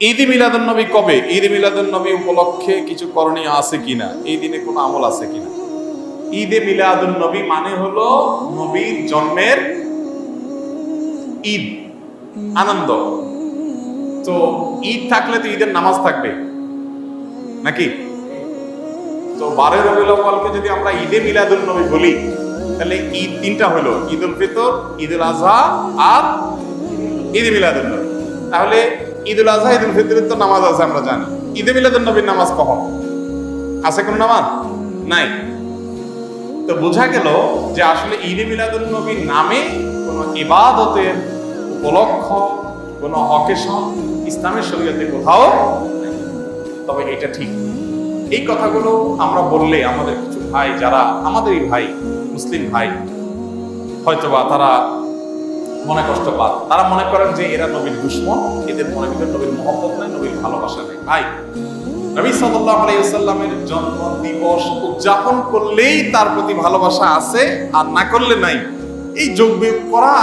ঈদ মিলাদুন নবী কবে? ঈদ মিলাদুন নবী উপলক্ষে কিছু করণীয় আছে কিনা? এই দিনে কোনো আমল আছে কিনা? ঈদে মিলাদুন নবী মানে হলো নবীর জন্মের ঈদ, আনন্দ। তো ঈদ থাকলে তো ঈদের নামাজ থাকবে, নাকি? তো বারোই রবিউল যদি আমরা ঈদে মিলাদুল নবী বলি, তাহলে ঈদ তিনটা হলো ঈদ উল ফিতর ঈদ উল আজহা আর ঈদ মিলাদুল নবী। তাহলে ঈদ উল আজহা ঈদ উল ফিতরের তো নামাজ আছে, আমরা জানি। ঈদে মিলাদুল নবীর নামাজ কখন? আছে কোন নামাজ? নাই। তো বোঝা গেল যে আসলে ঈদে মিলাদুল নবীর নামে কোনো ইবাদতের উপলক্ষ, কোনো অকেশন ইসলামের শরীয়তে কোথাও। তবে এটা ঠিক। এই কথাগুলো আমরা বললে আমাদের কিছু ভাই, যারা আমাদেরই ভাই, মুসলিম ভাই, হয়তোবা তারা মনে কষ্ট পান তারা মনে করেন যে এরা নবীর দুশ্মন, এদের মনে ভিতরে নবীর মহব্বত নেই, নবীর ভালোবাসা নেই। ভাই, নবী সাল্লাল্লাহু আলাইহি ওয়াসাল্লামের জন্ম দিবস উদযাপন করলেই তার প্রতি ভালোবাসা আছে আর না করলে নাই। এই যোগ করা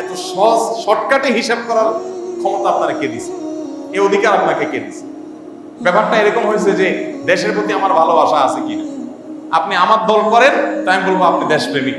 এত সহজ শর্টকাটে হিসাব করার ক্ষমতা আপনারা কে দিছে? এই অধিকার আপনাকে কে দিছে? ব্যাপারটা এরকম হয়েছে যে দেশের প্রতি আমার ভালোবাসা আছে কিনা? আপনি আমার দল করেন, তাই আমি বলব আপনি দেশপ্রেমিক।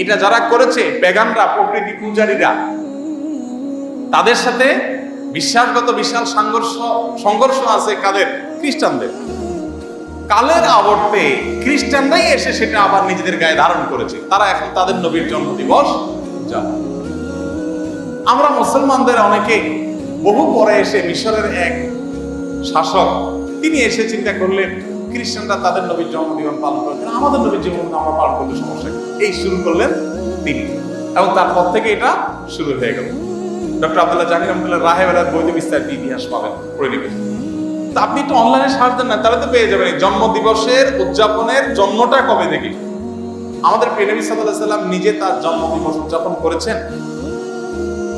এটা যারা করেছে বেগানরা প্রকৃতি পূজারীরা, তাদের সাথে বিশ্বাসগত বিশাল সংঘর্ষ সংঘর্ষ আছে কাদের? খ্রিস্টানদের। কালের আবর্তে খ্রিস্টানরাই এসে সেটা আবার নিজেদের গায়ে ধারণ করেছে। তারা এখন তাদের নবীর জন্মদিবস উদযাপন আমরা মুসলমানদের অনেকে বহু পরে এসে মিশরের এক শাসক, তিনি এসে চিন্তা করলেন খ্রিস্টানরা তাদের নবীর জন্মদিবস পালন করেছেন আমাদের নবীর জন্মদিন আমরা পালন করতে সমস্যা এই শুরু করলেন তিনি। এবং তারপর থেকে এটা শুরু হয়ে গেল। ডক্টর আব্দুল্লাহ জাহির রহমতুল্লাহ রাহেবেলার বৈধ বিস্তারিত ইতিহাস পাবেন, পড়ে নেবেন। তা আপনি একটু অনলাইনে সার্চ দেন না, তাহলে তো পেয়ে যাবেন এই জন্ম দিবসের উদযাপনের জন্মটা কবে থেকে আমাদের প্রিয় নবী সাল্লাম নিজে তার জন্মদিবস উদযাপন করেছেন।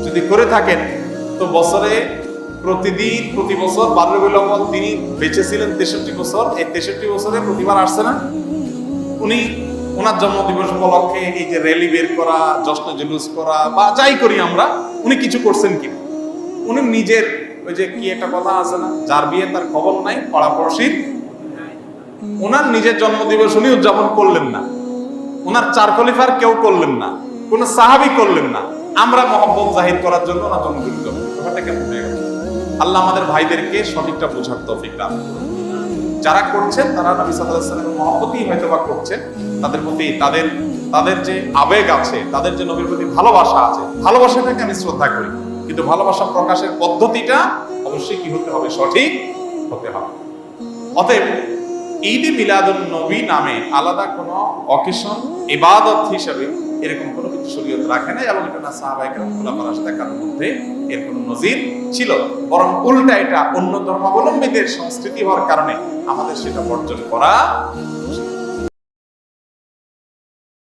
যদি করে থাকেন, তো বছরে প্রতিদিন, প্রতি বছর বারো রবিউল তিনি বেঁচে ছিলেন তেষট্টি বছর। এই তেষট্টি বছরে প্রতিবার আসছে না। উনি ওনার জন্মদিবস উপলক্ষে এই যে র্যালি বের করা, জশ্ন জুলুস করা বা যাই করি আমরা, উনি কিছু করছেন কি? উনি নিজের ওই যে কি একটা কথা আছে না, যার বিয়ে তার খবর নাই, পড়াপড়শির। ওনার নিজের জন্মদিবস উনি উদযাপন করলেন না। ওনার চার খলিফার কেউ করলেন না। কোন সাহাবি করলেন না। আমরা মহব্বত জাহির করার জন্য ওনার জন্মদিন ব্যাপারটা কেমন হয়ে গেল? আল্লাহ আমাদের ভাইদেরকে সঠিকটা বোঝার তৌফিক দান যারা করছেন, তারা নবী সাল্লাল্লাহু আলাইহি সাল্লামের মহব্বতই হয়তো বা করছেন। তাদের প্রতি তাদের তাদের যে আবেগ আছে, তাদের যে নবীর প্রতি ভালোবাসা আছে, ভালোবাসাটাকে আমি শ্রদ্ধা করি। কিন্তু ভালোবাসা প্রকাশের পদ্ধতিটা অবশ্যই কি হতে হবে? সঠিক হতে হবে। অতএব ঈদ মিলাদুন নবী নামে আলাদা কোনো অকেশন, ইবাদত হিসেবে এরকম কোনো কিছু শরীয়ত রাখে না এবং এটা না সাহাবায়ে কেরাম খোলাফা দেখার মধ্যে এর কোনো নজির ছিল বরং উল্টা এটা অন্য ধর্মাবলম্বীদের সংস্কৃতি হওয়ার কারণে আমাদের সেটা বর্জন করা।